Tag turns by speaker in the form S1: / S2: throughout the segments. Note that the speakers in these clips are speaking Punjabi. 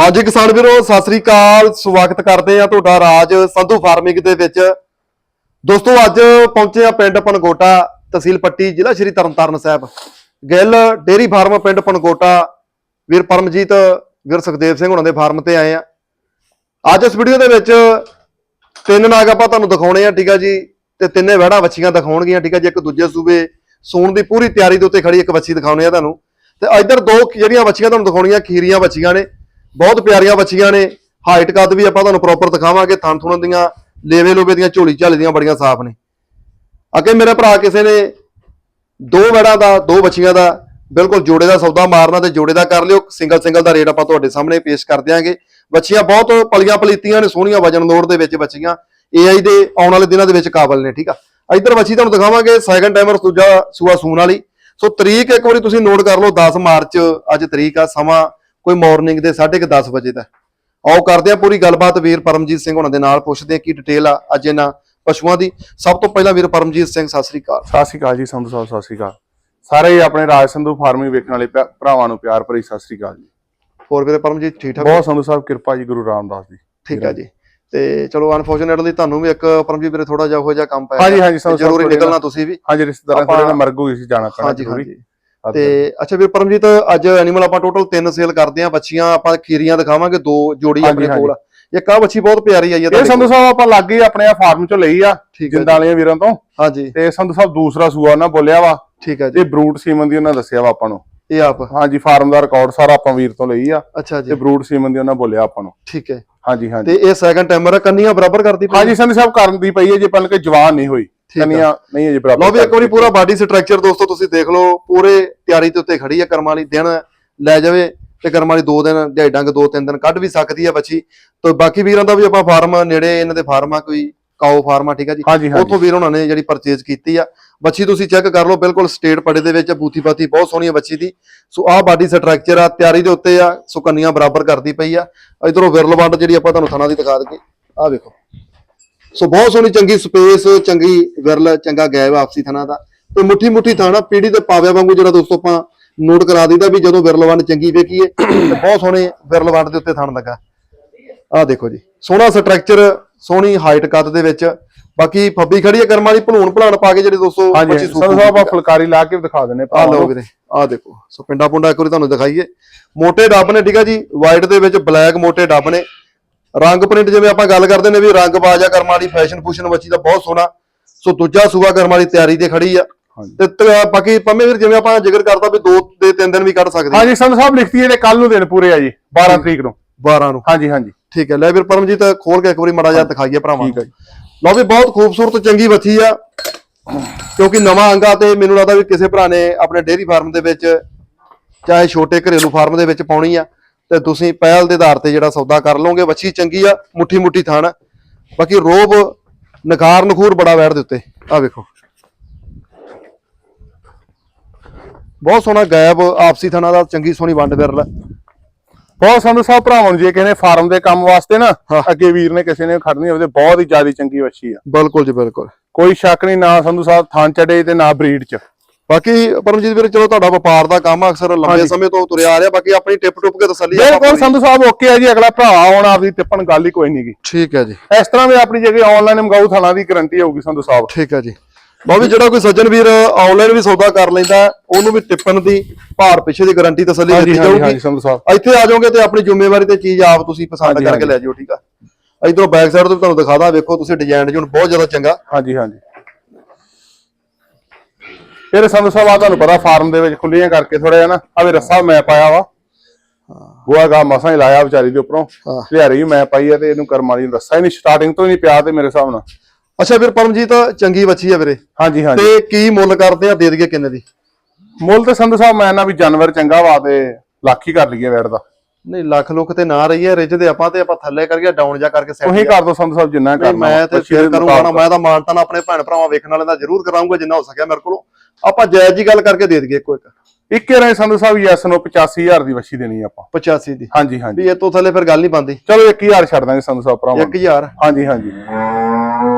S1: ਹਾਂਜੀ ਕਿਸਾਨ ਵੀਰੋ, ਸਤਿ ਸ੍ਰੀ ਅਕਾਲ। ਸਵਾਗਤ ਕਰਦੇ ਆ ਤੁਹਾਡਾ ਰਾਜ ਸੰਧੂ ਫਾਰਮਿੰਗ ਦੇ ਵਿੱਚ। ਦੋਸਤੋ, ਅੱਜ ਪਹੁੰਚੇ ਆ ਪਿੰਡ ਪਨਗੋਟਾ ਤਹਿਸੀਲ ਪੱਟੀ, ਜ਼ਿਲ੍ਹਾ ਸ਼੍ਰੀ ਤਰਨਤਾਰਨ ਸਾਹਿਬ। ਗਿੱਲ ਡੇਰੀ ਫਾਰਮ ਪਿੰਡ ਪਨਗੋਟਾ। ਵੀਰ ਪਰਮਜੀਤ, ਵੀਰ ਸੁਖਦੇਵ ਸਿੰਘ ਹੁਣਾਂ ਦੇ ਫਾਰਮ ਤੇ ਆਏ ਆ ਅੱਜ ਇਸ ਵੀਡੀਓ ਦੇ ਵਿੱਚ ਤਿੰਨ ਨਾਗ ਆਪਾਂ ਤੁਹਾਨੂੰ ਦਿਖਾਉਣੇ ਆ ਠੀਕ ਆ ਜੀ, ਤੇ ਤਿੰਨੇ ਵਹਿੜਾ ਵੱਛੀਆਂ ਦਿਖਾਉਣਗੀਆਂ, ਠੀਕ ਆ ਜੀ, ਇੱਕ ਦੂਜੇ ਸੂਬੇ ਸੂਣ ਦੀ ਪੂਰੀ ਤਿਆਰੀ ਦੇ ਉੱਤੇ ਖੜੀ ਇੱਕ ਵੱਛੀ ਦਿਖਾਉਣੇ ਆ ਤੁਹਾਨੂੰ। ਤੇ ਇੱਧਰ ਦੋ ਜਿਹੜੀਆਂ ਵੱਛੀਆਂ ਤੁਹਾਨੂੰ ਦਿਖਾਉਣੀਆਂ, ਖੀਰੀਆਂ ਵੱਛੀਆਂ ਨੇ। ਬਹੁਤ ਪਿਆਰੀਆਂ ਵੱਛੀਆਂ ਨੇ। ਹਾਈਟ ਕੱਦ ਵੀ ਆਪਾਂ ਤੁਹਾਨੂੰ ਪ੍ਰੋਪਰ ਦਿਖਾਵਾਂਗੇ। ਥਣ ਥੁਣਾਂ ਦੀਆਂ, ਲੇਵੇ ਲੋਵੇ ਦੀਆਂ, ਝੋਲੀ ਝਾਲੀ ਦੀਆਂ ਬੜੀਆਂ ਸਾਫ਼ ਨੇ। ਅੱਗੇ ਮੇਰੇ ਭਰਾ ਕਿਸੇ ਨੇ ਦੋ ਵੜਾਂ ਦਾ, ਦੋ ਬੱਚੀਆਂ ਦਾ, ਬਿਲਕੁਲ ਜੋੜੇ ਦਾ ਸੌਦਾ ਮਾਰਨਾ ਤੇ ਜੋੜੇ ਦਾ ਕਰ ਲਿਓ। ਸਿੰਗਲ ਸਿੰਗਲ ਦਾ ਰੇਟ ਆਪਾਂ ਤੁਹਾਡੇ ਸਾਹਮਣੇ ਪੇਸ਼ ਕਰ ਦਿਆਂਗੇ। ਬੱਚੀਆਂ ਬਹੁਤ ਪਲੀਆਂ ਪਲੀਤੀਆਂ ਨੇ, ਸੋਹਣੀਆਂ ਵਜਨ ਲੋੜ ਦੇ ਵਿੱਚ ਬੱਚੀਆਂ। AI ਦੇ ਆਉਣ ਵਾਲੇ ਦਿਨਾਂ ਦੇ ਵਿੱਚ ਕਾਬਲ ਨੇ, ਠੀਕ ਆ? ਇੱਧਰ ਬੱਚੀ ਤੁਹਾਨੂੰ ਦਿਖਾਵਾਂਗੇ ਸੈਕੰਡ ਟਾਈਮਰ ਦੂਜਾ ਸੂਆ ਸੂਨ ਵਾਲੀ। ਸੋ ਤਰੀਕ ਇੱਕ ਵਾਰੀ ਤੁਸੀਂ ਨੋਟ ਕਰ ਲਓ 10 ਮਾਰਚ ਅੱਜ ਤਰੀਕ ਆ, ਸਮਾਂ ਕੋਈ ਮਾਰਨਿੰਗ ਦੇ 10:30 ਵਜੇ ਦਾ। ਆਓ ਕਰਦੇ ਆ ਪੂਰੀ ਗੱਲਬਾਤ ਵੀਰ ਪਰਮਜੀਤ ਸਿੰਘ ਉਹਨਾਂ ਦੇ ਨਾਲ ਪੁੱਛਦੇ ਆ ਕੀ ਡਿਟੇਲ ਆ ਅੱਜ ਇਹਨਾਂ ਪਸ਼ੂਆਂ ਦੀ। ਸਭ ਤੋਂ ਪਹਿਲਾਂ ਵੀਰ ਪਰਮਜੀਤ ਸਿੰਘ ਸਤਿ ਸ੍ਰੀ ਅਕਾਲ।
S2: ਸਤਿ ਸ਼੍ਰੀ ਅਕਾਲ ਜੀ ਸੰਧੂ ਸਾਹਿਬ ਸਤਿ ਸ਼੍ਰੀ ਅਕਾਲ। ਸਾਰੇ ਆਪਣੇ ਰਾਜ ਸੰਧੂ ਫਾਰਮਿੰਗ ਵੇਖਣ ਵਾਲੇ ਭਰਾ- ਭਰਾਵਾਂ ਨੂੰ ਪਿਆਰ ਭਰੀ ਸਤਿ ਸ਼੍ਰੀ ਅਕਾਲ ਜੀ।
S1: ਹੋਰ ਵੀਰੇ ਪਰਮਜੀਤ ਠੀਕ ਠਾਕ?
S2: ਬਹੁਤ ਸੰਧੂ ਸਾਹਿਬ ਕਿਰਪਾ ਜੀ ਗੁਰੂ ਰਾਮਦਾਸ ਦੀ
S1: ਠੀਕ ਆ ਜੀ। ਤੇ ਚਲੋ ਅਨਫੋਰਚੂਨੇਟਲੀ ਤੁਹਾਨੂੰ ਵੀ ਇੱਕ ਪਰਮਜੀਤ ਵੀਰੇ ਥੋੜਾ ਜਿਹਾ ਹੋ ਜਾ ਕੰਮ ਪਿਆ
S2: ਹਾਂਜੀ, ਹਾਂਜੀ,
S1: ਜ਼ਰੂਰੀ ਨਿਕਲਣਾ ਤੁਸੀਂ ਵੀ।
S2: ਹਾਂਜੀ ਰਿਸ਼ਤੇਦਾਰਾਂ ਕੋਲ ਮਰਗ ਹੋਈ ਸੀ ਜਾਣਾ
S1: ਹਾਂਜੀ
S2: ਜ਼ਰੂਰੀ।
S1: ਤੇ ਅੱਛਾ ਵੀਰ ਪਰਮਜੀਤ ਅੱਜ ਐਨੀਮਲ ਆਪਾਂ ਟੋਟਲ ਤਿੰਨ ਸੇਲ ਕਰਦੇ ਆ ਬੱਚੀਆਂ ਆਪਾਂ ਖੀਰੀਆਂ ਦਿਖਾਵਾਂਗੇ ਦੋ ਜੋੜੀ ਆਪਣੇ ਕੋਲ। ਇੱਕ ਆ ਬੱਚੀ ਬਹੁਤ ਪਿਆਰੀ ਆਈ ਹੈ
S2: ਇਹ ਸੰਧੂ ਸਾਹਿਬ ਆਪਾਂ ਲੱਗੇ ਆਪਣੇ ਆ ਫਾਰਮ ਚੋਂ ਲਈ ਆ ਜਿੰਦਾਂ ਵੀਰਾਂ ਤੋਂ।
S1: ਹਾਂਜੀ।
S2: ਤੇ ਸੰਧੂ ਸਾਹਿਬ ਦੂਸਰਾ ਸੂਆ ਉਹਨਾਂ ਬੋਲਿਆ ਵਾ।
S1: ਠੀਕ ਹੈ ਜੀ।
S2: ਇਹ ਬਰੂਟ ਸੀਮਨ ਦੀ ਉਹਨਾਂ ਦੱਸਿਆ ਵਾ ਆਪਾਂ ਨੂੰ।
S1: ਇਹ ਆਪ।
S2: ਹਾਂਜੀ ਫਾਰਮ ਦਾ ਰਿਕਾਰਡ ਸਾਰਾ ਆਪਾਂ ਵੀਰ ਤੋਂ ਲਈ ਆ।
S1: ਅੱਛਾ
S2: ਤੇ
S1: ਜੀ
S2: ਬਰੂਟ ਸੀਮਨ ਦੀ ਉਹਨਾਂ ਬੋਲਿਆ ਆਪਾਂ ਨੂੰ।
S1: ਠੀਕ ਹੈ।
S2: ਹਾਂਜੀ ਹਾਂਜੀ।
S1: ਤੇ ਇਹ ਸੈਕੰਡ ਟਾਈਮਰ ਕੰਨੀਆਂ ਬਰਾਬਰ ਕਰਦੀ ਪਈ
S2: ਹਾਂਜੀ ਸੰਧੂ ਸਾਹਿਬ ਕਰਨ ਦੀ ਪਈ ਹੈ ਜੇ ਪਹਿਲਾਂ ਕਿ ਜਵਾਨ ਨਹੀਂ ਹੋਈ।
S1: ਆ।
S2: ਕੰਨੀਆਂ ਨਹੀਂ ਹੈ ਜੀ ਬਰਾਬਰ
S1: ਲਓ ਵੀ ਇੱਕ ਵਾਰੀ ਪੂਰਾ ਬਾਡੀ ਸਟਰਕਚਰ ਦੋਸਤੋ ਤੁਸੀਂ ਦੇਖ ਲਓ ਪੂਰੇ ਤਿਆਰੀ ਦੇ ਉੱਤੇ ਖੜੀ ਹੈ ਕਰਮ ਵਾਲੀ ਦਿਨ ਲੈ ਜਾਵੇ ਤੇ ਕਰਮ ਵਾਲੀ ਦੋ ਦਿਨ ਦਿਹਾੜੀ ਡੰਗ ਦੋ ਤਿੰਨ ਦਿਨ ਕੱਢ ਵੀ ਸਕਦੀ ਹੈ ਬੱਚੀ। ਤੇ ਬਾਕੀ ਵੀਰਾਂ ਦਾ ਵੀ ਆਪਾਂ ਫਾਰਮ ਨੇੜੇ ਇਹਨਾਂ ਦੇ ਫਾਰਮ ਆ ਕੋਈ ਕਾਓ ਫਾਰਮ ਆ ਠੀਕ ਆ ਜੀ? ਉੱਥੋਂ ਵੀਰ ਉਹਨਾਂ ਨੇ ਜਿਹੜੀ ਪਰਚੇਜ਼ ਕੀਤੀ ਆ। ਬੱਚੀ ਤੁਸੀਂ ਚੈੱਕ ਕਰ ਲਓ ਬਿਲਕੁਲ ਸਟੇਟ ਪੜੇ ਦੇ ਵਿੱਚ ਬੂਥੀ ਬਾਤੀ ਬਹੁਤ ਸੋਹਣੀ ਆ ਬੱਚੀ ਦੀ। ਸੋ ਆਹ ਬਾਡੀ ਸਟਰਕਚਰ ਆ ਤਿਆਰੀ ਦੇ ਉੱਤੇ ਆ ਸੋ ਕੰਨੀਆਂ ਬਰਾਬਰ ਕਰਦੀ ਪਈ ਆ। ਇਧਰੋਂ ਵਿਰਲ ਵੰਡ ਜਿਹੜੀ ਆਪਾਂ ਤੁਹਾਨੂੰ ਥਣਾ ਦੀ ਦਿਖਾ ਦਈਏ। ਆਹ ਵੇਖੋ। ਸੋ ਬਹੁਤ ਸੋਹਣੀ ਚੰਗੀ ਸਪੇਸ ਚੰਗੀ ਵਿਰਲ ਚੰਗਾ ਗੈਬ ਆਪਸੀ ਥਣਾ ਦਾ। ਤੇ ਮੁੱਠੀ ਮੁੱਠੀ ਥਾਣਾ ਪੀੜੀ ਦੇ ਪਾਵਿਆਂ ਵਾਂਗੂ ਜਿਹੜਾ ਦੋਸਤੋ ਆਪਾਂ ਨੋਟ ਕਰਾ ਦਈਦਾ ਵੀ ਜਦੋਂ ਵਿਰਲਵੰਡ ਚੰਗੀ ਵੇਖੀਏ ਤੇ ਬਹੁਤ ਸੋਹਣੇ ਵਿਰਲਵੰਡ ਦੇ ਉੱਤੇ ਥਣ ਲੱਗਾ। ਆਹ ਦੇਖੋ ਜੀ ਸੋਹਣਾ ਸਟਰਕਚਰ ਸੋਹਣੀ ਹਾਈਟ ਕੱਦ ਦੇ ਵਿੱਚ। ਬਾਕੀ ਫੱਬੀ ਖੜੀ ਹੈ ਕਰਮਾਂ ਦੀ ਭਲੂਣ ਭਲਾਣ ਪਾ ਕੇ ਜਿਹੜੇ ਦੋਸਤੋ
S2: ਹਾਂਜੀ ਸਰ ਸਾਹਿਬ ਆ। ਫੁਲਕਾਰੀ ਲਾ ਕੇ ਦਿਖਾ ਦਿੰਨੇ
S1: ਆ ਲਓ ਵੀਰੇ ਆ ਦੇਖੋ। ਸੋ ਪਿੰਡਾ ਪੁੰਡਾ ਇੱਕ ਵਾਰੀ ਤੁਹਾਨੂੰ ਦਿਖਾਈਏ। ਮੋਟੇ ਡੱਬ ਨੇ ਠੀਕ ਆ ਜੀ? ਵਾਈਟ ਦੇ ਵਿੱਚ ਬਲੈਕ ਮੋਟੇ ਡੱਬ ਨੇ। ਰੰਗ ਪ੍ਰਿੰਟ ਜਿਵੇਂ ਆਪਾਂ ਗੱਲ ਕਰਦੇ ਨੇ ਵੀ ਰੰਗ ਬਾਜਾ ਕਰਮ ਵਾਲੀ ਫੈਸ਼ਨ ਫੂਸ਼ਨ ਬੱਚੀ ਦਾ ਬਹੁਤ ਸੋਹਣਾ। ਸੋ ਦੂਜਾ ਸੂਆ ਕਰਮ ਵਾਲੀ ਤਿਆਰੀ ਤੇ ਖੜੀ ਆ। ਤੇ ਬਾਕੀ ਪੰਮੇ ਵੀਰ ਜਿਵੇਂ ਆਪਾਂ ਜ਼ਿਕਰ ਕਰਦਾ ਵੀ ਦੋ ਤੇ ਤਿੰਨ ਦਿਨ ਵੀ ਕੱਢ ਸਕਦੇ ਆ।
S2: ਹਾਂਜੀ ਸੰਧੂ ਸਾਹਿਬ ਲਿਖਤੀ ਇਹਦੇ ਕੱਲ ਨੂੰ ਦਿਨ ਪੂਰੇ ਆ ਜੀ 12 ਤਰੀਕ ਨੂੰ।
S1: 12 ਨੂੰ।
S2: ਹਾਂਜੀ ਹਾਂਜੀ।
S1: ਠੀਕ ਹੈ ਲੈ ਵੀਰ ਪਰਮਜੀਤ ਖੋਲ ਕੇ ਇੱਕ ਵਾਰੀ ਮੜਾ ਜਿਹਾ ਦਿਖਾਈਏ ਭਰਾਵਾਂ
S2: ਠੀਕ ਹੈ
S1: ਲਓ ਵੀ ਬਹੁਤ ਖੂਬਸੂਰਤ ਚੰਗੀ ਬੱਚੀ ਆ। ਕਿਉਂਕਿ ਨਵਾਂ ਅੰਗਾ ਤੇ ਮੈਨੂੰ ਲੱਗਦਾ ਵੀ ਕਿਸੇ ਭਰਾ ਨੇ ਆਪਣੇ ਡੇਅਰੀ ਫਾਰਮ ਦੇ ਵਿੱਚ ਚਾਹੇ ਛੋਟੇ ਘਰੇਲੂ ਫਾਰਮ ਦੇ ਵਿੱਚ ਪਾਉਣੀ ਆ। ਤੇ ਤੁਸੀਂ ਪਹਿਲ ਦੇ ਆਧਾਰ ਤੇ ਜਿਹੜਾ ਸੌਦਾ ਕਰ ਲਓਗੇ ਬੱਚੀ ਚੰਗੀ ਆ ਮੁੱਠੀ ਮੁੱਠੀ ਥਾਣ। ਬਾਕੀ ਰੋਬ ਨਖਾਰ ਨਖੂਰ ਬੜਾ ਵੈੜ ਦੇ ਉੱਤੇ। ਆ ਵੇਖੋ। ਬਹੁਤ ਸੋਹਣਾ ਗਾਇਬ ਆਪਸੀ ਥਾਣਾ ਦਾ ਚੰਗੀ ਸੋਹਣੀ ਵੰਡ ਵਿਰਲ
S2: ਬਹੁਤ ਸੰਧੂ ਸਾਹਿਬ ਭਰਾਵਾਂ ਨੂੰ ਜੇ ਕਿਸੇ ਨੇ ਫਾਰਮ ਦੇ ਕੰਮ ਵਾਸਤੇ ਨਾ। ਅੱਗੇ ਵੀਰ ਨੇ ਕਿਸੇ ਨੇ ਖੜਨੀ ਹੋਵੇ ਤੇ ਬਹੁਤ ਹੀ ਜ਼ਿਆਦਾ ਚੰਗੀ ਵੱਛੀ ਆ।
S1: ਬਿਲਕੁਲ ਜੀ ਬਿਲਕੁਲ।
S2: ਕੋਈ ਸ਼ੱਕ ਨਹੀਂ ਨਾ ਸੰਧੂ ਸਾਹਿਬ ਥਾਂ ਚੜੇ ਤੇ ਨਾ ਬਰੀਡ ਚ।
S1: ਬਾਕੀ ਪਰਮਜੀਤ ਵੀਰ ਚਲੋ ਤੁਹਾਡਾ ਵਪਾਰ ਦਾ ਕੰਮ ਅਕਸਰ ਲੰਬੇ। ਸਮੇਂ ਤੋਂ ਤੁਰਿਆ ਆ ਰਿਹਾ ਬਾਕੀ ਆਪਣੀ ਟਿਪ ਟੁਪ ਕੇ ਤਸੱਲੀ
S2: ਬਿਲਕੁਲ ਸੰਧੂ ਸਾਹਿਬ ਓਕੇ ਆ ਜੀ ਅਗਲਾ ਭਰਾ ਆਉਣ ਆਪਦੀ ਟਿੱਪਣ ਗੱਲ ਹੀ ਕੋਈ ਨਹੀਂਗੀ
S1: ਠੀਕ ਹੈ ਜੀ।
S2: ਇਸ ਤਰ੍ਹਾਂ ਵੀ ਆਪਣੀ ਜਗ੍ਹਾ ਆਨਲਾਈਨ ਮੰਗਾਉ ਥਾਣਾ ਦੀ ਗਾਰੰਟੀ ਹੋਊਗੀ ਸੰਧੂ ਸਾਹਿਬ।
S1: ਠੀਕ ਹੈ ਜੀ। ਵੀ ਜਿਹੜਾ ਕੋਈ ਸੱਜਣ ਵੀਰ ਆਨਲਾਈਨ ਵੀ ਸੌਦਾ ਕਰ ਲੈਂਦਾ ਉਹਨੂੰ ਵੀ ਟਿੱਪਣ ਦੀ ਭਾਰ ਪਿੱਛੇ ਦੀ ਗਾਰੰਟੀ ਤਸੱਲੀ ਦਿੱਤੀ ਜਾਊਗੀ।
S2: ਹਾਂਜੀ ਸੰਧੂ ਸਾਹਿਬ।
S1: ਇੱਥੇ ਆ ਜਾਓਗੇ ਤੇ ਆਪਣੀ ਜ਼ਿੰਮੇਵਾਰੀ ਤੇ ਚੀਜ਼ ਆਪ ਤੁਸੀਂ ਪਸੰਦ ਕਰਕੇ ਲੈ ਜਿਓ ਠੀਕ ਆ। ਇਧਰੋਂ ਬੈਕ ਸਾਈਡ ਤੋਂ ਤੁਹਾਨੂੰ ਦਿਖਾਦਾ ਵੇਖੋ ਤੁਸੀਂ ਡਿਜ਼ਾਈਨ ਜੁਨ ਬਹੁਤ ਜ਼ਿਆਦਾ ਚੰਗਾ।
S2: ਹਾਂਜੀ ਹਾਂਜੀ। ਫਿਰ ਸੰਧੂ ਸਾਹਿਬ ਆ ਤੁਹਾਨੂੰ ਪਤਾ ਫਾਰਮ ਦੇ ਵਿੱਚ ਖੁੱਲੀਆਂ ਕਰਕੇ ਥੋੜਾ ਜਿਹਾ ਨਾ ਆਵੇ ਰੱਸਾ ਮੈਂ ਪਾਇਆ ਵਾ। ਬੁਆ ਗਾ ਮਸਾਂ ਹੀ ਲਾਇਆ ਵਿਚਾਰੀ ਦੇ ਉੱਪਰੋਂ। ਲਿਆਰੀ ਮੈਂ ਪਾਈ ਆ ਤੇ ਇਹਨੂੰ ਕਰਮ ਵਾਲੀ ਨੂੰ ਰੱਸਾ ਹੀ ਨਹੀਂ ਸਟਾਰਟਿੰਗ ਤੋਂ ਹੀ ਨਹੀਂ ਪਿਆ ਤੇ ਮੇਰੇ ਹਿਸਾਬ ਨਾਲ।
S1: ਅੱਛਾ ਵੀਰ ਪਰਮਜੀਤ ਚੰਗੀ ਬੱਚੀ ਆ ਵੀਰੇ।
S2: ਹਾਂਜੀ ਹਾਂਜੀ।
S1: ਤੇ ਕੀ ਮੁੱਲ ਕਰਦੇ ਆ ਦੇ ਦਈਏ ਕਿੰਨੇ ਦੀ?
S2: ਮੁੱਲ ਤੇ ਸੰਧੂ ਸਾਹਿਬ ਮੈਂ ਨਾ ਵੀ ਜਾਨਵਰ ਚੰਗਾ ਵਾ ਤੇ ਲੱਖ ਹੀ ਕਰ ਲਈਏ ਵੈੜ ਦਾ।
S1: ਨਹੀਂ ਲੱਖ ਲੁੱਖ ਤੇ ਨਾ ਰਹੀ ਹੈ ਰਿਜ ਦੇ ਆਪਾਂ ਤੇ ਆਪਾਂ ਥੱਲੇ ਕਰਕੇ ਡਾਊਨ ਜਾ ਕਰਕੇ set
S2: ਉਹੀ ਕਰ ਦੋ ਸੰਧੂ ਸਾਹਿਬ ਜਿੰਨਾ ਕਰਨਾ
S1: ਮੈਂ ਤੇ ਸ਼ੇਅਰ ਕਰੂੰਗਾ ਨਾ। ਮੈਂ ਤਾਂ ਮਾਨਤਾ ਨਾਲ ਆਪਣੇ ਭੈਣ ਭਰਾਵਾਂ ਵੇਖਣ ਵਾਲਿਆਂ ਦਾ ਜ਼ਰੂਰ ਕਰਾਉਂਗਾ ਜਿੰਨਾ ਹੋ ਸਕਿਆ ਮੇਰੇ ਕੋਲੋਂ। ਆਪਾਂ ਜਾਇਜ਼ ਜੀ ਗੱਲ ਕਰਕੇ ਦੇ ਦਈਏ ਇੱਕੋ ਇੱਕ।
S2: ਇੱਕੇ ਰੇ ਸੰਧੂ ਸਾਹਿਬ ਯੈਸ ਨੂੰ 85000 ਦੀ ਵਛੀ ਦੇਣੀ ਆਪਾਂ।
S1: 85 ਦੀ।
S2: ਹਾਂਜੀ ਹਾਂਜੀ।
S1: ਵੀ ਇਹ ਤੋਂ ਥੱਲੇ ਫਿਰ ਗੱਲ ਨਹੀਂ ਬੰਦੀ
S2: ਚਲੋ 1000 ਛੱਡ ਦਾਂਗੇ ਸੰਧੂ ਸਾਹਿਬ ਭਰਾਵਾਂ ਨੂੰ।
S1: 1000
S2: ਹਾਂਜੀ ਹਾਂਜੀ।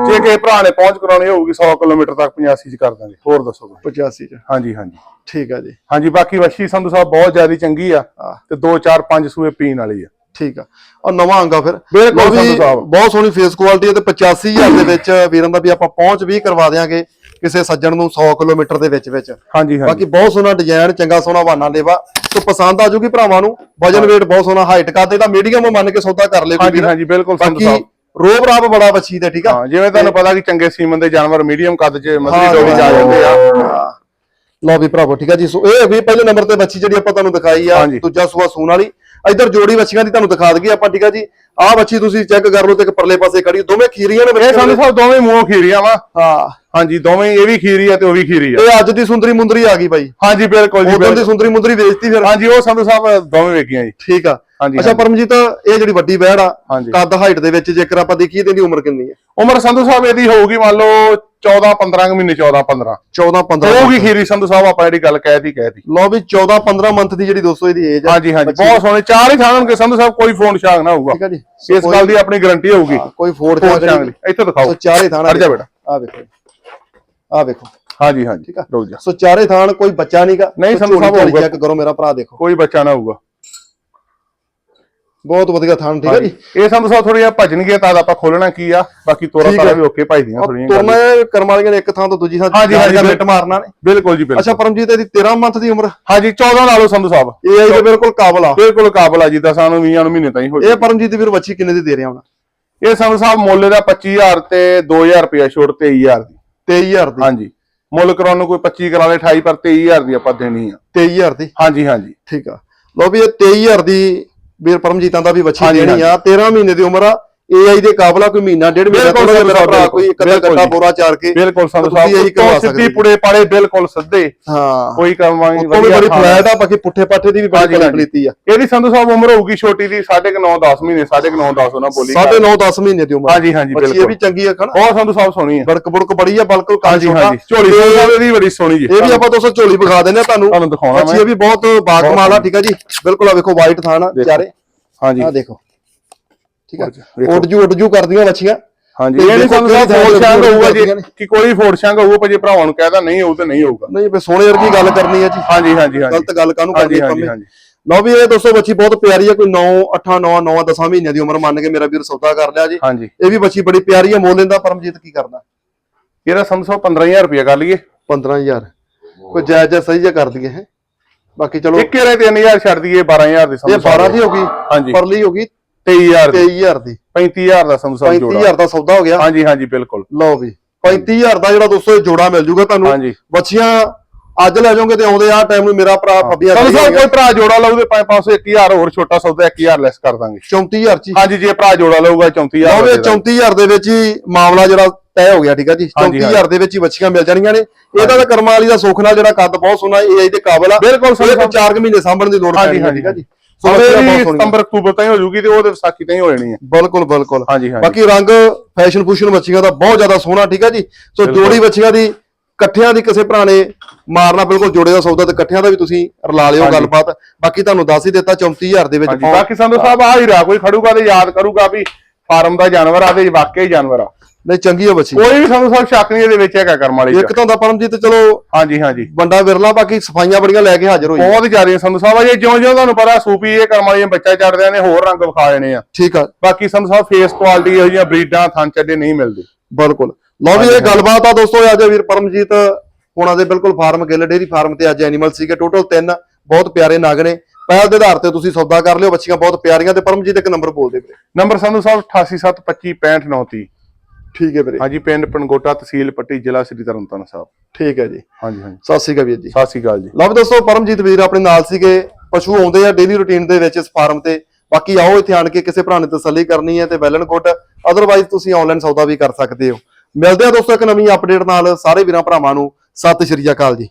S2: ਜੇ ਕਿਸੇ ਭਰਾ ਨੇ ਪਹੁੰਚ ਕਰਾਉਣੀ ਹੋਊਗੀ 100 ਕਿਲੋਮੀਟਰ ਤੱਕ 85 ਚ ਕਰ ਦਾਂਗੇ। ਹੋਰ ਦੱਸੋ ਤੁਸੀਂ।
S1: 85 ਚ।
S2: ਹਾਂਜੀ ਹਾਂਜੀ।
S1: ਠੀਕ ਆ ਜੀ।
S2: ਹਾਂਜੀ ਬਾਕੀ ਵਛੀ ਸੰਧੂ ਸਾਹਿਬ ਬਹੁਤ ਜ਼ਿਆਦਾ ਚੰਗੀ ਆ
S1: ਹਾਂ।
S2: ਤੇ 2 4 5 ਸੂਏ ਪੀਣ ਵਾਲੀ ਆ।
S1: ਠੀਕ ਆ। ਔਰ ਨਵਾਂ ਅੰਗਾ ਫਿਰ।
S2: ਬਿਲਕੁਲ ਸੰਧੂ ਸਾਹਿਬ।
S1: ਬਹੁਤ ਸੋਹਣੀ ਫੇਸ ਕੁਆਲਿਟੀ ਹੈ ਤੇ 85000 ਦੇ ਵਿੱਚ ਵੀਰਾਂ ਦਾ ਵੀ ਆਪਾਂ ਪਹੁੰਚ ਵੀ ਕਰਵਾ ਦਿਆਂਗੇ। ਕਿਸੇ ਸੱਜਣ ਨੂੰ 100 ਕਿਲੋਮੀਟਰ ਦੇ ਵਿੱਚ ਵਿੱਚ।
S2: ਹਾਂਜੀ ਹਾਂਜੀ।
S1: ਬਾਕੀ ਬਹੁਤ ਸੋਹਣਾ ਡਿਜ਼ਾਈਨ ਚੰਗਾ ਸੋਹਣਾ ਵਾਨਾ ਲੇਵਾ। ਤੇ ਪਸੰਦ ਆ ਜੂਗੀ ਭਰਾਵਾਂ ਨੂੰ। ਵਜਨ weight ਬਹੁਤ ਸੋਹਣਾ ਹਾਈਟ ਕੱਦ ਇਹਦਾ ਮੀਡੀਅਮ ਮੰਨ ਕੇ ਸੌਦਾ ਕਰ ਲੈ ਕੋਈ
S2: ਹਾਂਜੀ ਹਾਂਜੀ ਬਿਲਕੁਲ
S1: ਬਾਕੀ
S2: ਸਾਹਿਬ
S1: ਰੋਬ ਰਾਬ ਬੜਾ ਬੱਚੀ ਤੇ ਠੀਕ ਆ?
S2: ਹਾਂ ਜਿਵੇਂ ਤੁਹਾਨੂੰ ਪਤਾ ਕਿ ਚੰਗੇ ਸੀਮਨ ਦੇ ਜਾਨਵਰ ਮੀਡੀਅਮ ਕੱਦ 'ਚ ਮਸਲੀ ਡੋਰੀ 'ਚ ਆ ਜਾਂਦੇ ਆ।
S1: ਲਓ ਵੀ ਭਰਾਵੋ ਠੀਕ ਆ ਜੀ। ਸੋ ਇਹ ਵੀ ਪਹਿਲੇ ਨੰਬਰ ਤੇ ਬੱਚੀ ਜਿਹੜੀ ਆਪਾਂ ਤੁਹਾਨੂੰ ਦਿਖਾਈ ਆ। ਦੂਜਾ ਸੂਆ ਸੂਣ ਵਾਲੀ। ਇੱਧਰ ਜੋੜੀ ਬੱਚੀਆਂ ਦੀ ਤੁਹਾਨੂੰ ਦਿਖਾ ਦਈਏ ਆਪਾਂ ਠੀਕ ਆ ਜੀ। ਆਹ ਬੱਚੀ ਤੁਸੀਂ ਚੈੱਕ ਕਰ ਲਓ ਤੇ ਇੱਕ ਪਰਲੇ ਪਾਸੇ ਖੜੀ ਦੋਵੇਂ ਖੀਰੀਆਂ ਨੇ
S2: ਇਹ
S1: ਬੱਚੇ
S2: ਸੰਧੂ ਸਾਹਿਬ ਦੋਵੇਂ ਮੂੰਹ ਖੀਰੀਆਂ ਵਾ।
S1: ਹਾਂ।
S2: ਹਾਂਜੀ ਦੋਵੇਂ ਇਹ ਵੀ ਖੀਰੀ ਆ ਤੇ ਉਹ ਵੀ ਖੀਰੀ ਆ।
S1: ਇਹ ਅੱਜ ਦੀ ਸੁੰਦਰੀ ਮੁੰਦਰੀ ਆ ਗਈ ਬਾਈ।
S2: ਹਾਂਜੀ ਬਿਲਕੁਲ ਜੀ
S1: ਉਦੋਂ ਦੀ
S2: ਬਿਲਕੁਲ।
S1: ਸੁੰਦਰੀ ਮੁੰਦਰੀ ਵੇਚਤੀ ਫਿਰ।
S2: ਹਾਂਜੀ ਉਹ ਸੰਧੂ ਸਾਹਿਬ ਦੋਵੇਂ ਵੇਖੀਆਂ ਜੀ।
S1: ਠੀਕ ਆ।
S2: ਹਾਂਜੀ,
S1: ਅੱਛਾ
S2: ਹਾਂਜੀ।
S1: ਪਰਮਜੀਤ ਇਹ ਜਿਹੜੀ ਵੱਡੀ ਬਹਿੜ ਆ
S2: ਹਾਂਜੀ।
S1: ਕੱਦ ਹਾਈਟ ਦੇ ਵਿੱਚ ਜੇਕਰ ਆਪਾਂ ਦੇਖੀਏ ਤੇ ਇਹਦੀ ਉਮਰ ਕਿੰਨੀ ਹੈ
S2: ਉਮਰ ਸੰਧੂ ਸਾਹਿਬ ਇਹਦੀ ਹੋਊਗੀ ਮੰਨ ਲਓ 14 15 ਕੁ ਮਹੀਨੇ 14 15
S1: 14 15
S2: ਹੋਊਗੀ ਖੀਰੀ ਸੰਧੂ ਸਾਹਿਬ ਆਪਾਂ ਜਿਹੜੀ ਗੱਲ ਕਹਿਤੀ ਕਹਿਤੀ।
S1: ਲਓ ਵੀ 14 15 ਮੰਥ ਦੀ ਜਿਹੜੀ ਦੋਸਤੋ ਇਹਦੀ ਏਜ ਆ
S2: ਹਾਂਜੀ ਹਾਂਜੀ ਬਹੁਤ ਸੋਹਣੇ। ਚਾਰ ਹੀ ਥਾਣਨਗੇ ਸੰਧੂ ਸਾਹਿਬ ਕੋਈ ਫੋਨ ਸ਼ਾਂਗ ਨਾ ਹੋਊਗਾ।
S1: ਠੀਕ ਆ ਜੀ।
S2: ਇਸ ਗੱਲ ਦੀ ਆਪਣੀ ਗਾਰੰਟੀ ਹੋਊਗੀ।
S1: ਹਾਂ, ਕੋਈ ਚਾਹ
S2: ਸ਼ਾਂਗ ਨਹੀਂ। ਇੱਥੇ ਦਿਖਾਓ।
S1: ਸੋ ਚਾਰੇ ਥਾਣਾ
S2: ਹਟ ਜਾ ਬੇਟਾ।
S1: ਆ ਵੇਖੋ ਆ ਵੇਖੋ।
S2: ਹਾਂਜੀ ਹਾਂਜੀ।
S1: ਠੀਕ ਆ।
S2: ਜਾ।
S1: ਸੋ ਚਾਰੇ ਥਾਣ ਕੋਈ ਬੱਚਾ ਨਹੀਂਗਾ
S2: ਨਹੀਂ, ਸੰਧੂ ਸਾਹਿਬ।
S1: ਚੈੱਕ ਕਰੋ ਮੇਰਾ ਭਰਾ ਦੇਖੋ।
S2: ਕੋਈ ਬੱਚਾ ਨਾ ਹੋਊਗਾ।
S1: ਬਹੁਤ ਵਧੀਆ ਥਾਣ ਠੀਕ ਆ ਜੀ?
S2: ਇਹ ਸਾਹਿਬ ਥੋੜੀ ਜਿਹਾ ਭਜਣਗੇ ਤਾਂ ਆਪਾਂ ਖੋਲਣਾ ਕੀ ਆ? ਬਾਕੀ ਤੋਰਾ ਤਾਰਾ
S1: ਹੈ।
S2: ਵੀ ਓਕੇ ਭਜਦੀਆਂ ਥੋੜੀਆਂ
S1: ਤੁਰਨਾ ਕਰਮ ਵਾਲੀਆਂ ਨੇ ਇੱਕ ਥਾਂ ਤੋਂ ਦੂਜੀ ਥਾਂ
S2: ਹਾਂਜੀ, ਹਾਂਜੀ,
S1: ਮਿੰਟ ਮਾਰਨਾ ਨੇ।
S2: ਬਿਲਕੁਲ ਜੀ ਬਿਲਕੁਲ।
S1: ਅੱਛਾ ਪਰਮਜੀਤ ਇਹਦੀ 13 ਮੰਥ ਦੀ ਉਮਰ?
S2: ਹਾਂਜੀ 14 ਲਾ ਲਓ ਸੰਧੂ ਸਾਹਿਬ।
S1: ਇਹ ਆਈ ਦੇ ਬਿਲਕੁਲ ਕਾਬਲ ਆ।
S2: ਬਿਲਕੁਲ ਕਾਬਲ ਆ ਜੀ ਦਸਾਂ ਨੂੰ 20 ਨੂੰ ਮਹੀਨੇ ਤਾਈਂ ਹੋ
S1: ਇਹ ਪਰਮਜੀਤ ਵੀਰ ਬੱਚੀ ਕਿੰਨੇ ਦੀ ਦੇ ਰਿਹਾ ਹੁਣ?
S2: ਇਹ ਸੰਧੂ ਸਾਹਿਬ ਮੁੱਲ ਦਾ 25000 ਤੇ 2000 ਰੁਪਇਆ ਛੋੜ 23000 ਦੀ।
S1: 23000 ਦੀ?
S2: ਹਾਂਜੀ। ਮੁੱਲ ਕਰਾਉਣ ਨੂੰ ਕੋਈ 25 ਕਰਾ ਲੇ 28 ਪਰ 23000 ਦੀ ਆਪਾਂ ਦੇਣੀ ਆ।
S1: 23000 ਦੀ?
S2: ਹਾਂਜੀ ਹਾਂਜੀ।
S1: ਠੀਕ ਆ। ਲਓ ਵੀ ਇਹ 23000 ਦੀ ਵੀਰ ਪਰਮਜੀਤਾਂ ਦਾ ਵੀ ਬੱਚੀ ਦੇਣੀ ਆ। 13 ਮਹੀਨੇ ਦੀ ਉਮਰ ਆ। AI ਦੇ ਕਾਬਲਾ ਕੋਈ ਮਹੀਨਾ ਡੇਢ ਮਹੀਨਾ
S2: ਬਿਲਕੁਲ
S1: ਥੋੜਾ ਜਿਹਾ ਮੇਰਾ
S2: ਬਿਲਕੁਲ,
S1: ਭਰਾ ਕੋਈ ਇੱਕ ਅੱਧਾ
S2: ਬਿਲਕੁਲ।
S1: ਬੋਰਾ ਚਾਰ ਕੇ
S2: ਬਿਲਕੁਲ
S1: ਇਹੀ
S2: ਸਾਹਿਬ
S1: ਕਰਵਾ
S2: ਤੋਂ
S1: ਸਕਦੇ
S2: ਸਿੱਧੀ। ਪੁੜੇ ਪਾੜੇ ਬਿਲਕੁਲ ਸਿੱਧੇ।
S1: ਹਾਂ।
S2: ਕੋਈ
S1: ਉਹ ਵੀ ਬੜੀ ਫਲੈਟ ਆ ਬਾਕੀ ਪੁੱਠੇ ਪਾਠੇ ਦੀ ਵੀ ਬੜੀ
S2: ਹਾਂਜੀ।
S1: ਕੁਆਲਿਟੀ ਆ।
S2: ਇਹਦੀ ਸੰਧੂ ਸਾਹਿਬ ਉਮਰ ਹੋਊਗੀ ਛੋਟੀ ਦੀ 9.5 10 ਮਹੀਨੇ 9.5 10 ਉਹਨਾਂ ਬੋਲੀ
S1: ਸਾਢੇ 9 10 ਮਹੀਨੇ ਦੀ ਉਮਰ।
S2: ਹਾਂਜੀ, ਹਾਂਜੀ,
S1: ਬੱਚੀ ਇਹ
S2: ਬਿਲਕੁਲ।
S1: ਵੀ ਚੰਗੀ ਆ ਖਣਾ
S2: ਬਹੁਤ ਸੰਧੂ ਸਾਹਿਬ ਸੋਹਣੀ ਹੈ
S1: ਬੜਕ ਬੁੜਕ ਬੜੀ ਆ ਬਲਕੁਲ ਕਾਲੀ
S2: ਹਾਂਜੀ ਹਾਂਜੀ। ਝੋਲੀ ਸਾਹਿਬ ਇਹਦੀ ਬੜੀ ਸੋਹਣੀ ਜੀ।
S1: ਇਹ ਵੀ ਆਪਾਂ ਦੋਸਤੋ ਝੋਲੀ ਵਿਖਾ ਦਿੰਦੇ ਆ ਤੁਹਾਨੂੰ।
S2: ਤੁਹਾਨੂੰ ਦਿਖਾਉਣਾ
S1: ਬੱਚੀ ਇਹ ਵੀ ਬਹੁਤ ਬਾਕਮਾਲ ਆ ਠੀਕ ਆ ਜੀ। ਬਿਲਕੁਲ ਆ ਵੇਖੋ ਵਾਈਟ ਆ
S2: ਦੇਖੋ।
S1: ਚਾਰੇ।
S2: ਹਾਂਜੀ।
S1: ਆ ਦੇਖੋ। ਠੀਕ
S2: ਵੇਖੋ।
S1: ਉੱਡ ਜੂ ਉੱਡ ਜੂ ਕਰਦੀਆਂ ਬੱਚੀਆਂ
S2: ਹਾਂਜੀ। ਇਹ ਫੋੜ
S1: ਥਾਂ
S2: ਸ਼ਾਂਗ ਹੋਊਗਾ। ਜੀ ਕਿ ਕੋਈ ਫੋੜ ਸ਼ਾਂਗ ਹੋਊਗਾ ਪਰ ਜੇ ਭਰਾਵਾਂ ਨੂੰ ਕਹਿਦਾ ਨਹੀਂ ਹੋਊ ਤੇ ਨਹੀਂ ਹੋਊਗਾ।
S1: ਨਹੀਂ ਬਈ ਸੋਹਣੇ ਵਰਗੀ ਗੱਲ ਕਰਨੀ ਆ ਜੀ।
S2: ਹਾਂਜੀ ਹਾਂਜੀ ਹਾਂਜੀ।
S1: ਗਲਤ ਗੱਲ ਕਾਹਨੂੰ ਕਰਨੀ
S2: ਹਾਂਜੀ
S1: ਆਪਾਂ
S2: ਹਾਂਜੀ
S1: ਲਓ ਵੀ ਇਹ ਦੋਸਤੋ ਬੱਚੀ ਬਹੁਤ ਪਿਆਰੀ ਆ ਕੋਈ 9 8 9 9 10 ਮਹੀਨਿਆਂ ਦੀ ਉਮਰ ਮੰਨ ਕੇ ਮੇਰਾ ਵੀਰ ਸੌਦਾ ਕਰ ਲਿਆ ਜੀ।
S2: ਹਾਂਜੀ।
S1: ਇਹ ਵੀ ਬੱਚੀ ਬੜੀ ਪਿਆਰੀ ਆ ਮੋਲ ਲੈਂਦਾ ਪਰਮਜੀਤ ਕੀ ਕਰਦਾ?
S2: ਇਹਦਾ ਸਾਹਿਬ 15000 ਰੁਪਇਆ ਕਰ ਲਈਏ।
S1: 15000 ਕੋਈ ਜਾਇਜ਼ ਜਿਹਾ ਸਹੀ ਜਿਹਾ ਕਰ ਦਈਏ ਹੈ? ਬਾਕੀ ਚਲੋ
S2: ਇੱਕ ਰੇ 3000 ਛੱਡ ਦਈਏ 12000 ਦੀ
S1: ਇਹ
S2: ਸੰਧੂ
S1: 12 ਦੀ ਹੋ ਗਈ ਪਰਲੀ ਹੋ ਗਈ
S2: 23000 ਦੀ।
S1: 23000 ਦੀ।
S2: 35000 ਦਾ ਸੰਧੂ ਸਾਹਿਬ ਜੋੜਾ।
S1: 35000 ਦਾ ਸੌਦਾ ਹੋ ਗਿਆ।
S2: ਹਾਂਜੀ ਹਾਂਜੀ ਬਿਲਕੁਲ।
S1: ਲਓ ਵੀ 35000 ਦਾ ਜਿਹੜਾ ਦੋਸਤੋ ਇਹ ਜੋੜਾ ਮਿਲ ਜੂਗਾ ਤੁਹਾਨੂੰ।
S2: ਹਾਂਜੀ।
S1: ਬੱਚੀਆਂ ਅੱਜ ਲੈ ਜਾਓਗੇ ਤੇ ਆਉਂਦੇ ਆ ਟਾਈਮ ਨੂੰ ਮੇਰਾ ਭਰਾ ਫੱਬੀਆਂ
S2: ਸੰਧੂ ਸਾਹਿਬ ਕੋਈ ਭਰਾ ਜੋੜਾ ਲਊ ਤੇ 500 1000 ਹੋਰ ਛੋਟਾ ਸੌਦਾ 1000 ਲੈਸ ਕਰ ਦਾਂਗੇ।
S1: 34000 ਚ
S2: ਹਾਂਜੀ ਜੇ ਭਰਾ ਜੋੜਾ ਲਊਗਾ 34000
S1: ਲਓ ਵੀ
S2: ਦਾ ਦੇ। ਦਾਂਗੇ।
S1: 34000 ਦੇ ਵਿੱਚ ਹੀ ਮਾਮਲਾ ਜਿਹੜਾ ਤੈਅ ਹੋ ਗਿਆ ਠੀਕ ਆ ਜੀ?
S2: ਹਾਂਜੀ,
S1: 34000 ਦੇ ਵਿੱਚ ਹੀ ਬੱਚੀਆਂ ਮਿਲ ਜਾਣੀਆਂ ਨੇ। ਇਹਦਾ ਤਾਂ ਕਰਮਾਂ ਵਾਲੀ ਦਾ ਸੁੱਖ ਨਾਲ ਜਿਹੜਾ ਕੱਦ ਬਹੁਤ ਸੋਹਣਾ ਇਹ ਦੇ ਕਾਬਲ ਆ।
S2: ਬਿਲਕੁਲ
S1: 4 ਮਹੀਨੇ ਸਾਂਭਣ ਦੀ ਲੋੜ ਪੈਣੀ
S2: ਹਾਂਜੀ,
S1: ਠੀਕ ਆ ਜੀ?
S2: ਸੋ
S1: ਬੱਚੀਆਂ ਬਹੁਤ
S2: ਇਹ
S1: ਸੋਹਣੀਆਂ।
S2: ਸਤੰਬਰ ਅਕਤੂਬਰ ਤਾਈਂ ਹੋ ਜੂਗੀ ਤੇ ਉਹਦੇ ਵਿਸਾਖੀ ਤਾਈਂ ਹੋ ਜਾਣੀ ਹੈ
S1: ਬਿਲਕੁਲ ਬਿਲਕੁਲ।
S2: ਹਾਂਜੀ ਹਾਂਜੀ।
S1: ਬਾਕੀ ਰੰਗ ਫੈਸ਼ਨ ਫੂਸ਼ਨ ਬੱਚੀਆਂ ਦਾ ਬਹੁਤ ਜ਼ਿਆਦਾ ਸੋਹਣਾ ਠੀਕ ਆ ਜੀ? ਸੋ। ਜੋੜੀ ਬੱਚੀਆਂ ਦੀ ਇਕੱਠਿਆਂ ਦੀ ਕਿਸੇ ਭਰਾ ਨੇ ਮਾਰਨਾ ਬਿਲਕੁਲ ਜੋੜੇ ਦਾ ਸੌਦਾ ਤੇ ਇਕੱਠਿਆਂ ਦਾ ਵੀ ਤੁਸੀਂ ਰਲਾ ਲਿਓ। ਗੱਲਬਾਤ। ਬਾਕੀ ਤੁਹਾਨੂੰ ਦੱਸ ਹੀ ਦਿੱਤਾ 34000 ਦੇ ਵਿੱਚ
S2: ਬਾਕੀ ਸੰਧੂ ਸਾਹਿਬ ਆ ਹੀ ਰਾ ਕੋਈ ਖੜੂਗਾ ਤੇ ਯਾਦ ਕਰੂਗਾ ਵੀ ਫਾਰਮ ਦਾ ਜਾਨਵਰ ਆ ਤੇ ਵਾਕਈ ਜਾਨਵਰ ਆ।
S1: ਨਹੀਂ ਚੰਗੀ ਆ ਬੱਚੀ।
S2: ਕੋਈ ਵੀ ਸੰਧੂ ਸਾਹਿਬ ਸ਼ੱਕ ਨਹੀਂ ਇਹਦੇ ਵਿੱਚ ਹੈਗਾ ਕਰਮ ਵਾਲੀ
S1: ਇੱਕ ਤਾਂ ਹੁੰਦਾ ਪਰਮਜੀਤ ਚਲੋ
S2: ਹਾਂਜੀ ਹਾਂਜੀ।
S1: ਬੰਦਾ ਵਿਰਲਾ ਬਾਕੀ ਸਫਾਈਆਂ ਬੜੀਆਂ ਲੈ ਕੇ ਹਾਜ਼ਰ ਹੋਈ
S2: ਬਹੁਤ ਜ਼ਿਆਦਾ ਸੰਧੂ ਸਾਹਿਬ ਆ ਜੇ ਜਿਉਂ ਜਿਉਂ ਤੁਹਾਨੂੰ ਪਤਾ ਸੂਪੀ ਇਹ ਕਰਮ ਵਾਲੀਆਂ ਬੱਚਾ ਚੜਦੇ ਨੇ ਹੋਰ ਰੰਗ ਵਿਖਾ ਦੇਣੇ ਆ।
S1: ਠੀਕ ਆ।
S2: ਬਾਕੀ ਸੰਧੂ ਸਾਹਿਬ ਫੇਸ ਕੁਆਲਿਟੀ ਇਹੋ ਜਿਹੀਆਂ ਬਰੀਡਾਂ ਥਣ ਚੱਡੇ ਨਹੀਂ ਮਿਲਦੇ।
S1: ਬਿਲਕੁਲ। ਲਓ ਵੀ ਇਹ ਗੱਲਬਾਤ ਆ ਦੋਸਤੋ ਅੱਜ ਵੀਰ ਪਰਮਜੀਤ ਹੁਣਾਂ ਦੇ ਬਿਲਕੁਲ ਫਾਰਮ ਗਿੱਲ ਡੇਰੀ ਫਾਰਮ ਤੇ ਅੱਜ ਐਨੀਮਲ ਸੀਗੇ। ਟੋਟਲ ਤਿੰਨ ਬਹੁਤ ਪਿਆਰੇ ਨਗ ਨੇ। ਪਹਿਲ ਦੇ ਆਧਾਰ ਤੇ ਤੁਸੀਂ ਸੌਦਾ ਕਰ ਲਿਓ ਬੱਚੀਆਂ ਬਹੁਤ ਪਿਆਰੀਆਂ ਤੇ ਪਰਮਜੀਤ ਇੱਕ ਨੰਬਰ ਬੋਲ ਦੇ ਵੀਰੇ
S2: ਨੰਬਰ ਸੰਧੂ ਸਾਹਿਬ 8875255930
S1: ਠੀਕ ਹੈ ਵੀਰੇ।
S2: ਹਾਂਜੀ ਪਿੰਡ ਪਨਗੋਟਾ ਤਹਿਸੀਲ ਪੱਟੀ ਜ਼ਿਲ੍ਹਾ ਸ੍ਰੀ ਤਰਨਤਾਰਨ ਸਾਹਿਬ।
S1: ਠੀਕ ਹੈ ਜੀ।
S2: ਹਾਂਜੀ ਹਾਂਜੀ।
S1: ਸਤਿ ਸ਼੍ਰੀ ਅਕਾਲ ਵੀਰ ਜੀ।
S2: ਸਤਿ ਸ਼੍ਰੀ ਅਕਾਲ ਜੀ।
S1: ਲਓ ਦੋਸਤੋ ਪਰਮਜੀਤ ਵੀਰ ਆਪਣੇ ਨਾਲ ਸੀਗੇ। ਪਸ਼ੂ ਆਉਂਦੇ ਆ ਡੇਲੀ ਰੁਟੀਨ ਦੇ ਵਿੱਚ ਇਸ ਫਾਰਮ ਤੇ। ਬਾਕੀ ਆਓ ਇੱਥੇ ਆਣ ਕੇ ਕਿਸੇ ਭਰਾ ਨੇ ਤਸੱਲੀ ਕਰਨੀ ਹੈ ਤੇ ਵੈਲਨ ਕੋਟ ਅਦਰਵਾਈਜ਼ ਤੁਸੀਂ ਆਨਲਾਈਨ ਸੌਦਾ ਵੀ ਕਰ ਸਕਦੇ ਹੋ। ਮਿਲਦੇ ਆ ਦੋਸਤੋ ਇੱਕ ਨਵੀਂ ਅਪਡੇਟ ਨਾਲ। ਸਾਰੇ ਵੀਰਾਂ ਭਰਾਵਾਂ ਨੂੰ। ਸਤਿ ਸ਼੍ਰੀ ਅਕਾਲ ਜੀ।